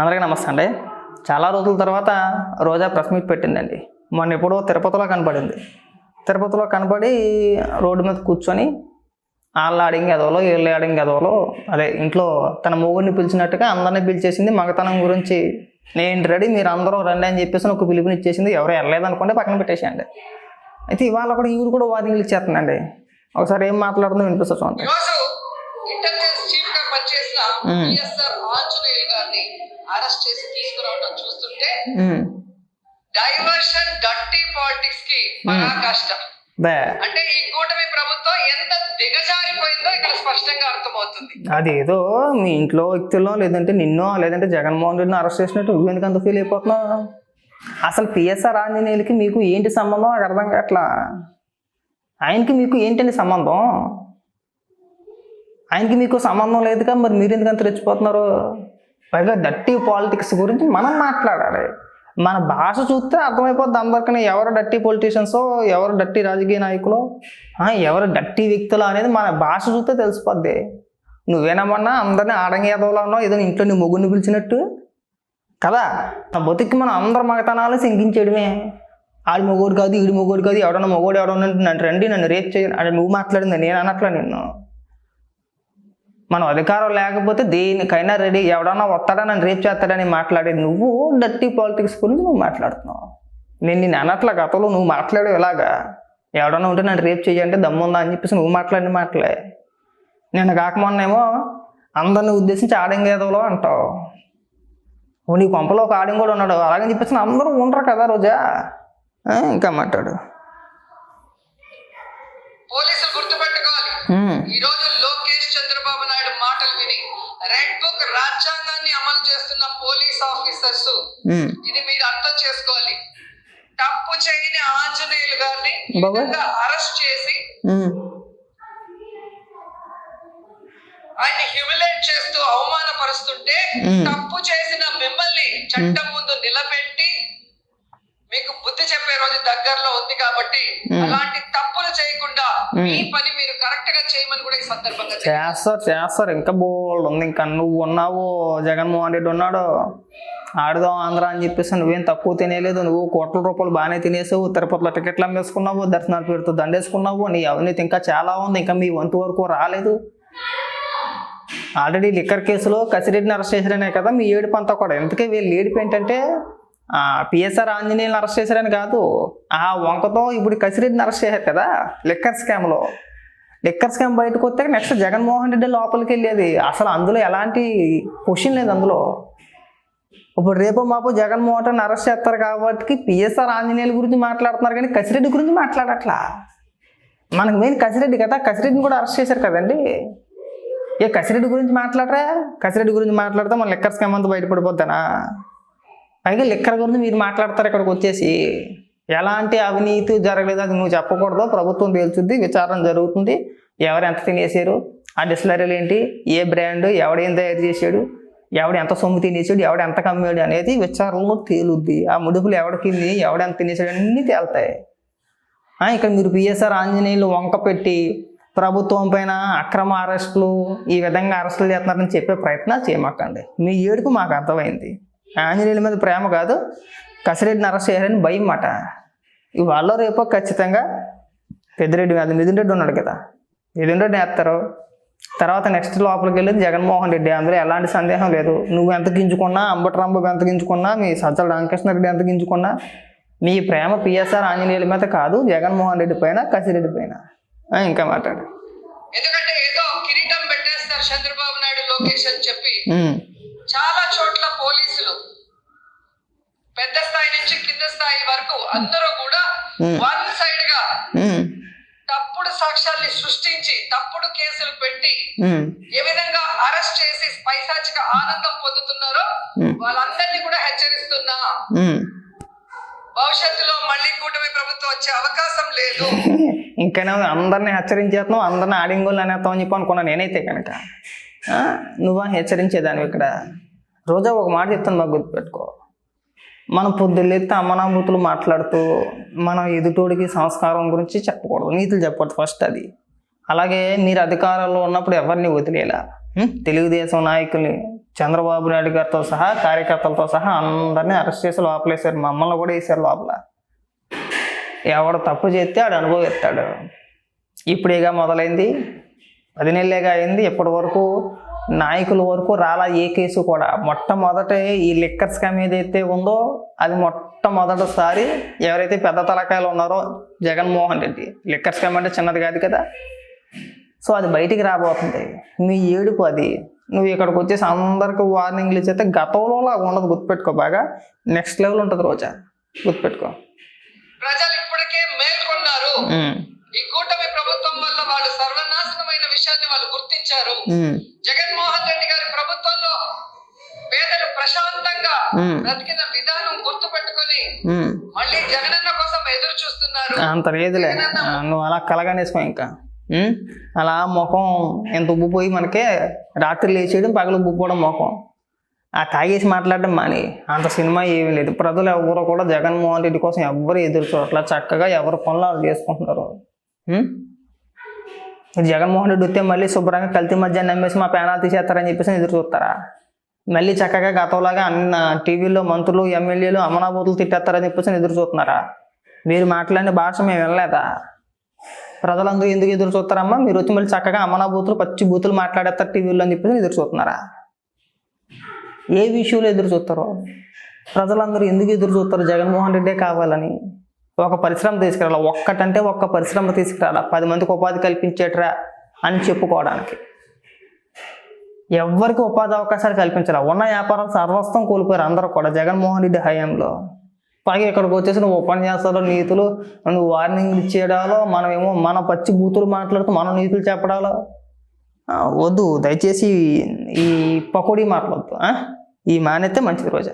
అందరికీ నమస్తే అండి. చాలా రోజుల తర్వాత రోజా ప్రెస్ మీట్ పెట్టిందండి. మొన్న ఎప్పుడో తిరుపతిలో కనపడింది తిరుపతిలో కనపడి రోడ్డు మీద కూర్చొని వాళ్ళ ఆడింగ్ ఎదవలో వీళ్ళు ఆడింగ్ ఎదవలో అదే ఇంట్లో తన మొగుడిని పిలిచినట్టుగా అందరినీ పిలిచేసింది మగతనం గురించి నేను రెడీ మీరు అందరూ రండి అని చెప్పేసి ఒక పిలుపుని ఇచ్చేసింది. ఎవరు వెళ్ళలేదనుకోండి పక్కన పెట్టేసేయండి. అయితే ఇవాళ కూడా ఈవిడ కూడా వాదింగ్లు ఇచ్చేస్తుందండి ఒకసారి ఏం మాట్లాడుతుందో వినిపిస్తుంది చూడండి. ఇంటెలిజెన్స్ చీఫ్గా పనిచేసిన. పిఎస్ఆర్ ఆంజనేయులు గారిని అరెస్ట్ చేసి తీసుకురావడం చూస్తుంటే డైవర్షన్ డర్టీ పాలిటిక్స్కి పరాకాష్ట. అంటే ఈ కూటమి ప్రభుత్వం ఎంత దిగజారిపోయిందో ఇక్కడ స్పష్టంగా అర్థమవుతుంది. అది ఏదో మీ ఇంట్లో వ్యక్తుల్లో లేదంటే నిన్నో లేదంటే జగన్మోహన్ రెడ్డిని అరెస్ట్ చేసినట్టు నువ్వు ఎందుకు అంత ఫీల్ అయిపోతున్నావు? అసలు పిఎస్ఆర్ ఆంజనేయులకి మీకు ఏంటి సంబంధం? అర్థం కావట్లా. ఆయనకి మీకు ఏంటండి సంబంధం? ఆయనకి మీకు సంబంధం లేదుగా మరి మీరు ఎందుకంత తెచ్చిపోతున్నారు రెచ్చిపోతున్నారు? పైగా డట్టి పాలిటిక్స్ గురించి మనం మాట్లాడాలి. మన భాష చూస్తే అర్థమైపోద్ది అందరికీ ఎవరు డట్టి పొలిటీషియన్సో ఎవరు డట్టి రాజకీయ నాయకులు ఎవరు డట్టి వ్యక్తులు అనేది మన భాష చూస్తే తెలిసిపోద్ది. నువ్వేనమన్నా అందరినీ ఆడంగేదవులో అన్నా ఏదో ఇంట్లో నీ మొగ్గుని పిలిచినట్టు? కదా? నా బతుక్కి మనం అందరు మగతనాలు శంకించేయడమే ఆడి మొగోడు కాదు ఈడి మొగోడు కాదు ఎవడన్నా మొగోడు ఎవడన్నా నన్ను రండి నన్ను రేప్ చేయ అంటే నువ్వు మాట్లాడింది నేను అనట్లా నిన్ను. మనం అధికారం లేకపోతే దేనికైనా రెడీ ఎవడన్నా వస్తాడా నన్ను రేప్ చేస్తాడని మాట్లాడేది నువ్వు డర్టీ పాలిటిక్స్ గురించి నువ్వు మాట్లాడుతున్నావు. నేను నిన్ను అనట్లా గతంలో నువ్వు మాట్లాడేవి ఎలాగా? ఎవడన్నా ఉంటే నన్ను రేప్ చేయంటే దమ్ముందా అని చెప్పేసి నువ్వు మాట్లాడిన మాటలే. నిన్న కాకమొన్నేమో అందరిని ఉద్దేశించి ఆడంగేదోలో అంటావు. నీ కొంపలో ఒక ఆడిం కూడా ఉన్నాడు అలాగని చెప్పేసి అందరూ ఉండరు కదా రోజా? ఇంకా మాట్లాడు. పోలీసులు గుర్తుపెట్టుకోవాలి. ఉమ్, ఈ రోజు లోకేష్ చంద్రబాబు నాయుడు మాటలు విని బుక్ రాజ్యాంగాన్ని అమలు చేస్తున్న పోలీస్ ఆఫీసర్స్ ఇది మీరు అర్థం చేసుకోవాలి. తప్పు చేయని ఆంజనేయులు గారిని అరెస్ట్ చేసి ఉమ్, ఆయన్ని హ్యూమిలేట్ చేస్తూ అవమానపరుస్తుంటే. తప్పు చేసిన మిమ్మల్ని చట్టం ముందు నిలబెట్టి మీకు బుద్ధి చెప్పే రోజు దగ్గరలో ఉంది కాబట్టి. అలాంటి తప్పులు చేయకుండా మీ పని మీరు కరెక్ట్గా చేయమని కూడా ఈ సందర్భంగా. చేస్తారు చేస్తారు. ఇంకా బోల్డ్ ఉంది. ఇంకా నువ్వు ఉన్నావు జగన్మోహన్ రెడ్డి ఉన్నాడు ఆడుదాం ఆంధ్ర అని చెప్పేసి నువ్వేం తక్కువ తినేలేదు. నువ్వు కోట్ల రూపాయలు బాగానే తినేసావు. తిరుపతిలో టికెట్లు అమ్మేసుకున్నావు దర్శనాల పేరుతో దండేసుకున్నావు. నీ అవినీతి ఇంకా చాలా ఉంది. ఇంకా మీ వంతు వరకు రాలేదు. ఆల్రెడీ లిక్కర్ కేసులో కసిరెడ్డిని అరెస్ట్ చేశారనే కదా మీ ఏడుపు అంతా కూడా. ఎందుకే వీళ్ళు ఏడుపు ఏంటంటే పిఎస్ఆర్ ఆంజనేయులను అరెస్ట్ చేశారని కాదు. ఆ వంకతో ఇప్పుడు కసిరెడ్డిని అరెస్ట్ చేశారు కదా లిక్కర్ స్కామ్లో లిక్కర్ స్కామ్ బయటకు వస్తే నెక్స్ట్ జగన్మోహన్ రెడ్డి లోపలికి వెళ్ళేది. అసలు అందులో ఎలాంటి క్వశ్చన్ లేదు అందులో. ఇప్పుడు రేపు మాపు జగన్మోహన్ రెడ్డిని అరెస్ట్ చేస్తారు కాబట్టి పిఎస్ఆర్ ఆంజనేయుల గురించి మాట్లాడుతున్నారు కానీ కసిరెడ్డి గురించి మాట్లాడట్లా. మనకు మెయిన్ కసిరెడ్డి కదా కసిరెడ్డిని కూడా అరెస్ట్ చేశారు కదండి. ఏ కసిరెడ్డి గురించి మాట్లాడరా? కసిరెడ్డి గురించి మాట్లాడితే మన లిక్కర్ స్కామ్ అంతా బయటపడిపోద్దానా? పైగా లిక్కర్ గురించి మీరు మాట్లాడతారు ఇక్కడికి వచ్చేసి. ఎలాంటి అవినీతి జరగలేదు అది నువ్వు చెప్పకూడదు. ప్రభుత్వం తేల్చుద్ది విచారణ జరుగుతుంది. ఎవరు ఎంత తినేసారు ఆ డిస్లరీలు ఏంటి ఏ బ్రాండ్ ఎవడేం తయారు చేశాడు ఎవడు ఎంత సొమ్ము తినేసాడు ఎవడు ఎంత కమ్మాడు అనేది విచారణలో తేలుద్ది. ఆ ముడుపులు ఎవడికి ఎవడు ఎంత తినేసాడు అన్నీ తేలుతాయి. ఇక్కడ మీరు పిఎస్ఆర్ ఆంజనేయులు వంక పెట్టి ప్రభుత్వం పైన అక్రమ అరెస్టులు ఈ విధంగా అరెస్టులు చేస్తున్నారని చెప్పే ప్రయత్నాలు చేయమాకండి. మీ ఏడుపు మాకు అర్థమైంది. ఆంజనేయుల మీద ప్రేమ కాదు కసిరెడ్డిని అరెస్ట్ చేయాలని భయం మాట ఇవాళ రేపో ఖచ్చితంగా పెద్దిరెడ్డి కాదు మిథున్ రెడ్డి ఉన్నాడు కదా. మిథున్ రెడ్డి వేస్తారు తర్వాత నెక్స్ట్ లోపలికి వెళ్ళేది జగన్మోహన్ రెడ్డి. అందులో ఎలాంటి సందేహం లేదు. నువ్వు ఎంత గింజుకున్నా అంబటరాంబాబు ఎంత గింజుకున్నా మీ సజ్జల రామకృష్ణ రెడ్డి ఎంత గింజుకున్నా మీ ప్రేమ పిఎస్ఆర్ ఆంజనేయుల మీద కాదు జగన్మోహన్ రెడ్డి పైన కసిరెడ్డి పైన. ఇంకా మాట్లాడు. ఎందుకంటే ఏదో కిరీటం పెట్టేస్తారు చంద్రబాబు నాయుడు లోకేష్ అని చెప్పి. చాలా చోట్ల పోలీసులు పెద్ద స్థాయి నుంచి కింద స్థాయి వరకు అందరూ కూడా. వన్ సైడ్గా తప్పుడు సాక్ష్యాల్ని సృష్టించి తప్పుడు కేసులు పెట్టి ఏ విధంగా అరెస్ట్ చేసి పైశాచిక ఆనందం పొందుతున్నారో. వాళ్ళందరినీ కూడా హెచ్చరిస్తున్నా. భవిష్యత్తులో మళ్ళీ కూటమి ప్రభుత్వం వచ్చే అవకాశం లేదు ఇంకనే అందరిని హెచ్చరించేస్తున్నావు అందరిని ఆడింగోళ్ళు అనేస్తావు అని చెప్పి అనుకున్నా నేనైతే కనుక నువ్వా హెచ్చరించేదాన్ని ఇక్కడ. రోజా ఒక మాట చెప్తాను మాకు గుర్తుపెట్టుకో. మనం పొద్దున్నెత్తి అమ్మనామృతులు మాట్లాడుతూ మనం ఎదుటోడికి సంస్కారం గురించి చెప్పకూడదు నీతులు చెప్పకూడదు ఫస్ట్ అది. అలాగే మీరు అధికారంలో ఉన్నప్పుడు ఎవరిని వదిలేలా? తెలుగుదేశం నాయకుల్ని చంద్రబాబు నాయుడు గారితో సహా కార్యకర్తలతో సహా అందరినీ అరెస్ట్ చేసి లోపలేశారు మమ్మల్ని కూడా వేసారు లోపల. ఎవడు తప్పు చేస్తే ఆడు అనుభవిస్తాడు. ఇప్పుడేగా మొదలైంది? పది నెలలేగా అయింది. ఇప్పటి వరకు నాయకుల వరకు రాలా ఏ కేసు కూడా. మొట్టమొదట ఈ లిక్కర్ స్కామ్ ఏదైతే ఉందో అది మొట్టమొదటిసారి ఎవరైతే పెద్ద తలకాయలు ఉన్నారో జగన్మోహన్ రెడ్డి. లిక్కర్ స్కామ్ అంటే చిన్నది కాదు కదా. సో అది బయటికి రాబోతుంది. నీ ఏడుపు అది. నువ్వు ఇక్కడికి వచ్చేసి అందరికి వార్నింగ్లు ఇచ్చేస్తే గతంలో లాగా ఉండదు. గుర్తుపెట్టుకో బాగా. నెక్స్ట్ లెవెల్ ఉంటుంది రోజా. గుర్తుపెట్టుకో. ప్రజలు ఇప్పటికే మేల్కొన్నారు ఉమ్, ఈ కూటమి ప్రభుత్వం వల్ల వాళ్ళు సర్వనాశనమైన విషయాన్ని వాళ్ళు గుర్తించారు. జగన్మోహన్ రెడ్డి గారి ప్రభుత్వంలో పేదలు ప్రశాంతంగా బ్రతికిన విధానం గుర్తు పెట్టుకొని ఉమ్. మళ్ళీ జగనన్న కోసం ఎదురు చూస్తున్నారు. అంత లేదులే. నువ్వు అలా కలగానేసుకో ఇంకా? అలా ముఖం ఎంత ఉబ్బిపోయి మనకే రాత్రి లేచేయడం పగలు ఉబ్బిపోవడం ముఖం. ఆ తాగేసి మాట్లాడడం మాని. అంత సినిమా ఏమీ లేదు. ప్రజలు ఎవరు కూడా జగన్మోహన్ రెడ్డి కోసం ఎవరు ఎదురు చూడట్లా. చక్కగా ఎవరి పనులు వాళ్ళు చేసుకుంటున్నారు. జగన్మోహన్ రెడ్డి వస్తే మళ్ళీ శుభ్రంగా కల్తీ మధ్యాహ్నం నమ్మేసి మా ప్యానాలు తీసేస్తారని చెప్పేసి ఎదురు చూస్తారా? మళ్ళీ చక్కగా గతంలాగా అన్న టీవీలో మంత్రులు ఎమ్మెల్యేలు అమనాబూతులు తిట్టేస్తారని చెప్పేసి ఎదురు చూస్తున్నారా? మీరు మాట్లాడిన భాష మేము వినలేదా? ప్రజలందరూ ఎందుకు ఎదురు చూస్తారమ్మా? మీరు వచ్చి మళ్ళీ చక్కగా అమనాబూతులు పచ్చి బూతులు మాట్లాడేస్తారు టీవీలో అని చెప్పేసి ఎదురు చూస్తున్నారా? ఏ విషయంలో ఎదురు చూస్తారు? ప్రజలందరూ ఎందుకు ఎదురు చూస్తారు జగన్మోహన్ రెడ్డే కావాలని? ఒక పరిశ్రమ తీసుకురాలా. ఒక్కటంటే ఒక్క పరిశ్రమ తీసుకురాలా. పది మందికి ఉపాధి కల్పించేట్రా అని చెప్పుకోవడానికి. ఎవ్వరికి ఉపాధి అవకాశాలు కల్పించరా ఉన్న వ్యాపారం సర్వస్వం కోల్పోయారు అందరూ కూడా. జగన్మోహన్ రెడ్డి హయాంలో. పైగా ఇక్కడికి వచ్చేసి నువ్వు ఉపన్యాసాలు నీతులు నువ్వు వార్నింగ్ ఇచ్చేయడాలో మనమేమో మన పచ్చి బూతులు మాట్లాడుతూ మనం నీతులు చెప్పడాలో. వద్దు. దయచేసి ఈ పకోడీ మాట్లాడద్దు. ఈ మానేస్తే మంచిది రోజా.